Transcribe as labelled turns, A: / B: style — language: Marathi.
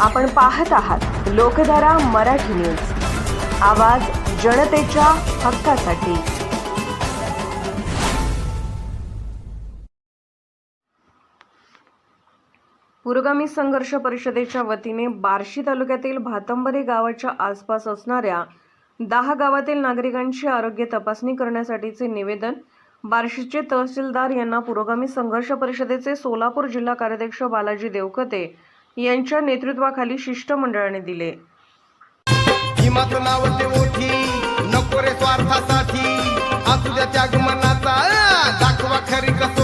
A: आपण पाहत आहात लोकधारा मराठी न्यूज. आवाज जनतेच्या हक्कासाठी. पुरोगामी संघर्ष परिषदेच्या वतीने बार्शी तालुक्यातील भातंबरी गावाच्या आसपास असणाऱ्या दहा गावातील नागरिकांची आरोग्य तपासणी करण्यासाठीचे निवेदन बार्शीचे तहसीलदार यांना पुरोगामी संघर्ष परिषदेचे सोलापूर जिल्हा कार्याध्यक्ष बालाजी देवकते यांच्या नेतृत्वाखाली शिष्टमंडळाने दिले.
B: नको रे स्वार्थासाठी. दाखवा खरी
C: कसो